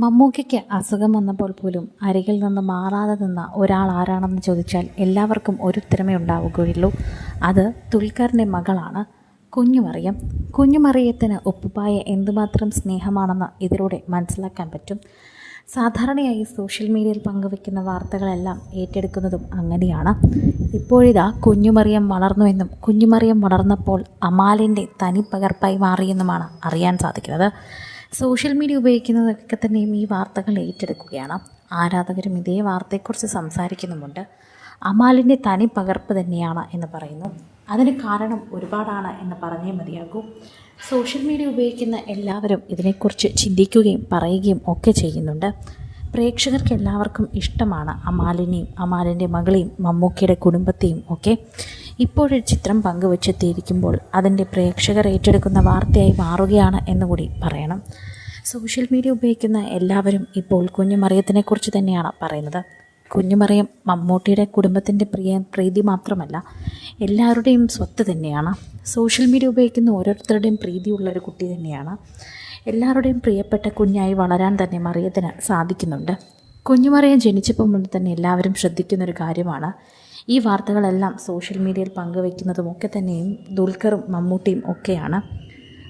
മമ്മൂക്കയ്ക്ക് അസുഖം വന്നപ്പോൾ പോലും അരികിൽ നിന്ന് മാറാതെ നിന്ന ഒരാൾ ആരാണെന്ന് ചോദിച്ചാൽ എല്ലാവർക്കും ഒരു ഉത്തരമേ ഉണ്ടാവുകയുള്ളൂ. അത് തുൽക്കറിന്റെ മകളാണ്. കുഞ്ഞുമറിയം. കുഞ്ഞുമറിയത്തിന് ഉപ്പുപ്പായ എന്തുമാത്രം സ്നേഹമാണെന്ന് ഇതിലൂടെ മനസ്സിലാക്കാൻ പറ്റും. സാധാരണയായി സോഷ്യൽ മീഡിയയിൽ പങ്കുവെക്കുന്ന വാർത്തകളെല്ലാം ഏറ്റെടുക്കുന്നതും അങ്ങനെയാണ്. ഇപ്പോഴിതാ കുഞ്ഞുമറിയം വളർന്നുവെന്നും കുഞ്ഞുമറിയം വളർന്നപ്പോൾ അമാലിന്റെ തനിപ്പകർപ്പായി മാറിയെന്നുമാണ് അറിയാൻ സാധിക്കുന്നത്. സോഷ്യൽ മീഡിയ ഉപയോഗിക്കുന്നതൊക്കെ തന്നെയും ഈ വാർത്തകൾ ഏറ്റെടുക്കുകയാണ്. ആരാധകരും ഇതേ വാർത്തയെക്കുറിച്ച് സംസാരിക്കുന്നുമുണ്ട്. അമാലിന്റെ തനി പകർപ്പ് തന്നെയാണ് എന്ന് പറയുന്നു. അതിന് കാരണം ഒരുപാടാണ് എന്ന് പറഞ്ഞേ മതിയാകൂ. സോഷ്യൽ മീഡിയ ഉപയോഗിക്കുന്ന എല്ലാവരും ഇതിനെക്കുറിച്ച് ചിന്തിക്കുകയും പറയുകയും ഒക്കെ ചെയ്യുന്നുണ്ട്. പ്രേക്ഷകർക്ക് എല്ലാവർക്കും ഇഷ്ടമാണ് അമാലിനെയും അമാലിന്റെ മകളെയും മമ്മൂക്കിയുടെ കുടുംബത്തെയും ഒക്കെ. ഇപ്പോഴൊരു ചിത്രം പങ്കുവച്ചെത്തിയിരിക്കുമ്പോൾ അതിന്റെ പ്രേക്ഷകർ ഏറ്റെടുക്കുന്ന വാർത്തയായി മാറുകയാണ് എന്നുകൂടി പറയണം. സോഷ്യൽ മീഡിയ ഉപയോഗിക്കുന്ന എല്ലാവരും ഇപ്പോൾ കുഞ്ഞുമറിയത്തിനെക്കുറിച്ച് തന്നെയാണ് പറയുന്നത്. കുഞ്ഞുമറിയം മമ്മൂട്ടിയുടെ കുടുംബത്തിന്റെ പ്രിയ പ്രീതി മാത്രമല്ല എല്ലാവരുടെയും സ്വത്ത് തന്നെയാണ്. സോഷ്യൽ മീഡിയ ഉപയോഗിക്കുന്ന ഓരോരുത്തരുടെയും പ്രീതിയുള്ള ഒരു കുട്ടി തന്നെയാണ്. എല്ലാവരുടെയും പ്രിയപ്പെട്ട കുഞ്ഞായി വളരാൻ തന്നെ മറിയത്തിന് സാധിക്കുന്നുണ്ട്. കുഞ്ഞുമറിയം ജനിച്ചപ്പോൾ മുതൽ തന്നെ എല്ലാവരും ശ്രദ്ധിക്കുന്നൊരു കാര്യമാണ് ഈ വാർത്തകളെല്ലാം സോഷ്യൽ മീഡിയയിൽ പങ്കുവയ്ക്കുന്നതും ഒക്കെ തന്നെയും ദുൽഖറും മമ്മൂട്ടിയും ഒക്കെയാണ്.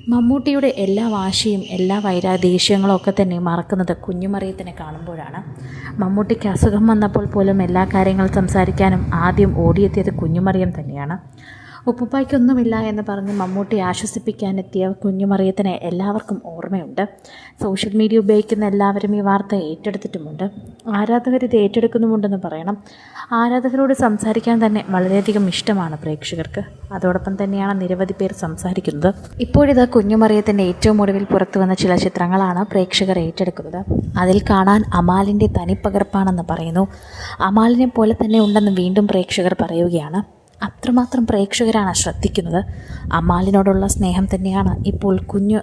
മമ്മൂട്ടിയുടെ എല്ലാ വാശിയും എല്ലാ വൈരാ ദേഷ്യങ്ങളും ഒക്കെ തന്നെ മറക്കുന്നത് കുഞ്ഞുമറിയത്തിനെ കാണുമ്പോഴാണ്. മമ്മൂട്ടിക്ക് അസുഖം വന്നപ്പോൾ പോലും എല്ലാ കാര്യങ്ങളും സംസാരിക്കാനും ആദ്യം ഓടിയെത്തിയത് കുഞ്ഞുമറിയം തന്നെയാണ്. ഉപ്പുപ്പായ്ക്കൊന്നുമില്ല എന്ന് പറഞ്ഞ് മമ്മൂട്ടി ആശ്വസിപ്പിക്കാനെത്തിയ കുഞ്ഞുമറിയത്തിനെ എല്ലാവർക്കും ഓർമ്മയുണ്ട്. സോഷ്യൽ മീഡിയ ഉപയോഗിക്കുന്ന എല്ലാവരും ഈ വാർത്ത ഏറ്റെടുത്തിട്ടുമുണ്ട്. ആരാധകർ ഇത് ഏറ്റെടുക്കുന്നുമുണ്ടെന്ന് പറയണം. ആരാധകരോട് സംസാരിക്കാൻ തന്നെ വളരെയധികം ഇഷ്ടമാണ് പ്രേക്ഷകർക്ക്. അതോടൊപ്പം തന്നെയാണ് നിരവധി പേർ സംസാരിക്കുന്നത്. ഇപ്പോഴിത് കുഞ്ഞുമറിയത്തിന്റെ ഏറ്റവും ഒടുവിൽ പുറത്തു വന്ന ചില ചിത്രങ്ങളാണ് പ്രേക്ഷകർ ഏറ്റെടുക്കുന്നത്. അതിൽ കാണാൻ അമാലിന്റെ തനിപ്പകർപ്പാണെന്ന് പറയുന്നു. അമാലിനെ പോലെ തന്നെ ഉണ്ടെന്ന് വീണ്ടും പ്രേക്ഷകർ പറയുകയാണ്. അത്രമാത്രം പ്രേക്ഷകരാണ് ശ്രദ്ധിക്കുന്നത്. അമാലിനോടുള്ള സ്നേഹം തന്നെയാണ് ഇപ്പോൾ കുഞ്ഞു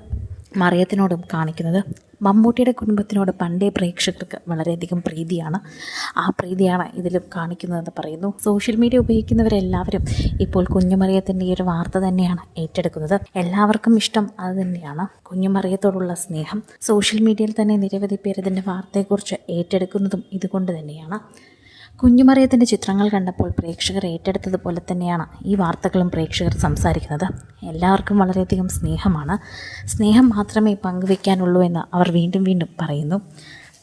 മറിയത്തിനോടും കാണിക്കുന്നത്. മമ്മൂട്ടിയുടെ കുടുംബത്തിനോട് പണ്ടേ പ്രേക്ഷകർക്ക് വളരെയധികം പ്രീതിയാണ്. ആ പ്രീതിയാണ് ഇതിലും കാണിക്കുന്നതെന്ന് പറയുന്നു. സോഷ്യൽ മീഡിയ ഉപയോഗിക്കുന്നവരെല്ലാവരും ഇപ്പോൾ കുഞ്ഞുമറിയത്തിന്റെ ഈ ഒരു വാർത്ത തന്നെയാണ് ഏറ്റെടുക്കുന്നത്. എല്ലാവർക്കും ഇഷ്ടം അത് തന്നെയാണ്. കുഞ്ഞുമറിയത്തോടുള്ള സ്നേഹം. സോഷ്യൽ മീഡിയയിൽ തന്നെ നിരവധി പേർ ഇതിന്റെ വാർത്തയെക്കുറിച്ച് ഏറ്റെടുക്കുന്നതും ഇതുകൊണ്ട് തന്നെയാണ്. കുഞ്ഞുമറിയത്തിന്റെ ചിത്രങ്ങൾ കണ്ടപ്പോൾ പ്രേക്ഷകർ ഏറ്റെടുത്തതുപോലെ തന്നെയാണ് ഈ വാർത്തകളും പ്രേക്ഷകർ സംസാരിക്കുന്നത്. എല്ലാവർക്കും വളരെയധികം സ്നേഹമാണ്. സ്നേഹം മാത്രമേ പങ്കുവെക്കാനുള്ളൂ എന്ന് അവർ വീണ്ടും വീണ്ടും പറയുന്നു.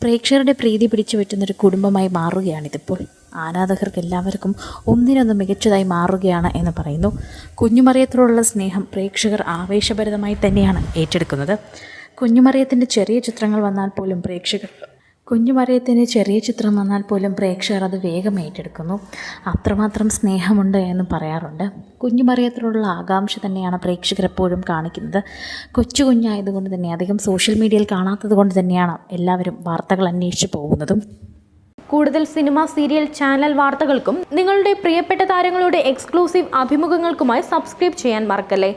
പ്രേക്ഷകരുടെ പ്രീതി പിടിച്ചു പറ്റുന്നൊരു കുടുംബമായി മാറുകയാണിതിപ്പോൾ. ആരാധകർക്ക് എല്ലാവർക്കും ഒന്നിനൊന്ന് മികച്ചതായി മാറുകയാണ് എന്ന് പറയുന്നു. കുഞ്ഞുമറിയത്തോടുള്ള സ്നേഹം പ്രേക്ഷകർ ആവേശഭരിതമായി തന്നെയാണ് ഏറ്റെടുക്കുന്നത്. കുഞ്ഞുമറിയത്തിന്റെ ചെറിയ ചിത്രങ്ങൾ വന്നാൽ പോലും പ്രേക്ഷകർ കുഞ്ഞുമറിയത്തിന്റെ ചെറിയ ചിത്രം വന്നാൽ പോലും പ്രേക്ഷകർ അത് വേഗം ഏറ്റെടുക്കുന്നു. അത്രമാത്രം സ്നേഹമുണ്ട് എന്ന് പറയാറുണ്ട്. കുഞ്ഞുമറിയത്തിനോടുള്ള ആകാംക്ഷ തന്നെയാണ് പ്രേക്ഷകർ എപ്പോഴും കാണിക്കുന്നത്. കൊച്ചു കുഞ്ഞായതുകൊണ്ട് തന്നെ അധികം സോഷ്യൽ മീഡിയയിൽ കാണാത്തത് കൊണ്ട് തന്നെയാണ് എല്ലാവരും വാർത്തകൾ അന്വേഷിച്ച് പോകുന്നതും. കൂടുതൽ സിനിമ സീരിയൽ ചാനൽ വാർത്തകൾക്കും നിങ്ങളുടെ പ്രിയപ്പെട്ട താരങ്ങളുടെ എക്സ്ക്ലൂസീവ് അഭിമുഖങ്ങൾക്കുമായി സബ്സ്ക്രൈബ് ചെയ്യാൻ മറക്കല്ലേ?